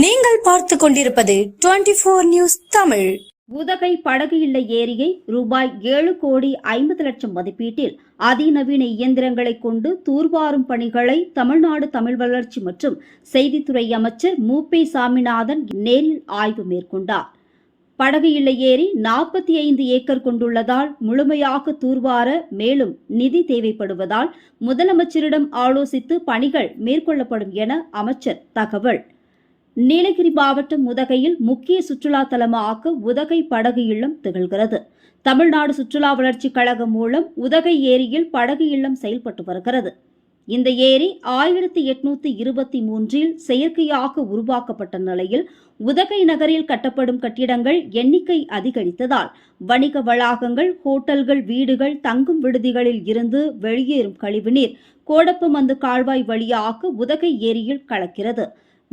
நீங்கள் பார்த்து கொண்டிருப்பது twenty four news Tamil. Udhagai படகு இல்ல ஏரியை ரூபாய் ஏழு கோடி ஐம்பது லட்சம் மதிப்பீட்டில் அதிநவீன இயந்திரங்களை கொண்டு தூர்வாரும் பணிகளை தமிழ்நாடு தமிழ் வளர்ச்சி மற்றும் செய்தித்துறை அமைச்சர் மு. பி. சாமிநாதன் நேரில் ஆய்வு மேற்கொண்டார். படகு இல்ல ஏரி நாற்பத்தி ஐந்து ஏக்கர் கொண்டுள்ளதால் முழுமையாக தூர்வார மேலும் நிதி தேவைப்படுவதால் முதலமைச்சரிடம் ஆலோசித்து பணிகள் மேற்கொள்ளப்படும் என அமைச்சர் தகவல். நீலகிரி மாவட்டம் உதகையில் முக்கிய சுற்றுலா தலமாக உதகை படகு இல்லம் திகழ்கிறது. தமிழ்நாடு சுற்றுலா வளர்ச்சி கழகம் மூலம் உதகை ஏரியில் படகு இல்லம் செயல்பட்டு வருகிறது. இந்த ஏரி ஆயிரத்தி எட்நூத்தி இருபத்தி மூன்றில் செயற்கையாக உருவாக்கப்பட்ட நிலையில் உதகை நகரில் கட்டப்படும் கட்டிடங்கள் எண்ணிக்கை அதிகரித்ததால் வணிக வளாகங்கள் ஹோட்டல்கள் வீடுகள் தங்கும் விடுதிகளில் இருந்து வெளியேறும் கழிவுநீர் கோடப்பமந்து கால்வாய் வழியாக உதகை ஏரியில் கலக்கிறது.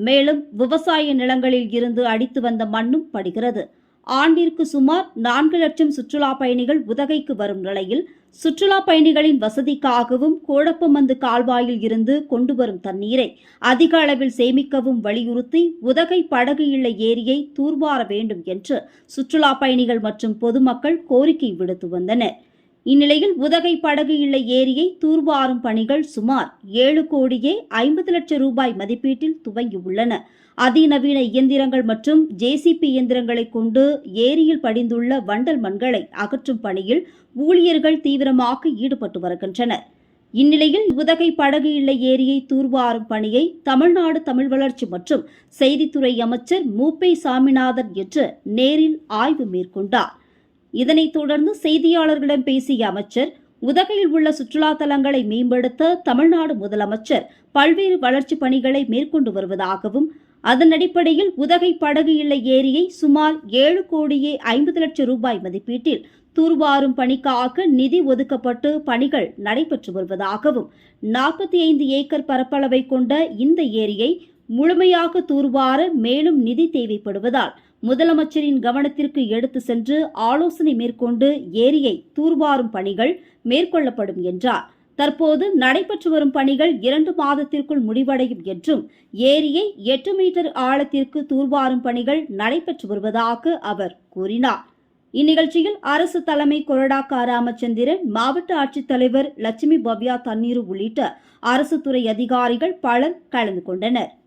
மேலும் விவசாய நிலங்களில் இருந்து அடித்து வந்த மண்ணும் படுகிறது. ஆண்டிற்கு சுமார் நான்கு லட்சம் சுற்றுலா பயணிகள் உதகைக்கு வரும் நிலையில் சுற்றுலா பயணிகளின் வசதிக்காகவும் கோடப்பமந்து கால்வாயில் இருந்து கொண்டு வரும் தண்ணீரை அதிக அளவில் சேமிக்கவும் வலியுறுத்தி உதகை படகு இல்ல ஏரியை தூர்வார வேண்டும் என்று சுற்றுலா பயணிகள் மற்றும் பொதுமக்கள் கோரிக்கை விடுத்து வந்தனர். இந்நிலையில் உதகை படகு இல்ல ஏரியை தூர்வாரும் பணிகள் சுமார் ஏழு கோடியே ஐம்பது லட்சம் ரூபாய் மதிப்பீட்டில் துவங்கியுள்ளன. அதிநவீன இயந்திரங்கள் மற்றும் ஜேசிபி இயந்திரங்களை கொண்டு ஏரியில் படிந்துள்ள வண்டல் மண்களை அகற்றும் பணியில் ஊழியர்கள் தீவிரமாக ஈடுபட்டு வருகின்றனர். இந்நிலையில் உதகை படகு இல்ல ஏரியை தூர்வாரும் பணியை தமிழ்நாடு தமிழ் வளர்ச்சி மற்றும் செய்தித்துறை அமைச்சர் மூப்பை சாமிநாதன் என்று நேரில் ஆய்வு மேற்கொண்டார். இதனைத் தொடர்ந்து செய்தியாளர்களிடம் பேசிய அமைச்சர் உதகையில் உள்ள சுற்றுலா தலங்களை மேம்படுத்த தமிழ்நாடு முதலமைச்சர் பல்வேறு வளர்ச்சிப் பணிகளை மேற்கொண்டு வருவதாகவும் அதன் அடிப்படையில் உதகை படகு இல்ல ஏரியை சுமார் ஏழு கோடியே ஐம்பது லட்சம் ரூபாய் மதிப்பீட்டில் தூர்வாரும் பணிக்காக நிதி ஒதுக்கப்பட்டு பணிகள் நடைபெற்று வருவதாகவும் நாற்பத்தி ஐந்து ஏக்கர் பரப்பளவை கொண்ட இந்த ஏரியை முழுமையாக தூர்வார மேலும் நிதி தேவைப்படுவதால் முதலமைச்சரின் கவனத்திற்கு எடுத்து சென்று ஆலோசனை மேற்கொண்டு ஏரியை தூர்வாரும் பணிகள் மேற்கொள்ளப்படும் என்றார். தற்போது நடைபெற்று வரும் பணிகள் இரண்டு மாதத்திற்குள் முடிவடையும் என்றும் ஏரியை எட்டு மீட்டர் ஆழத்திற்கு தூர்வாரும் பணிகள் நடைபெற்று வருவதாக அவர் கூறினார். இந்நிகழ்ச்சியில் அரசு தலைமை கொறடா ராமச்சந்திரன் மாவட்ட ஆட்சித்தலைவர் லட்சுமி பவ்யா தண்ணீரு உள்ளிட்ட அரசு துறை அதிகாரிகள் பலர் கலந்து கொண்டனர்.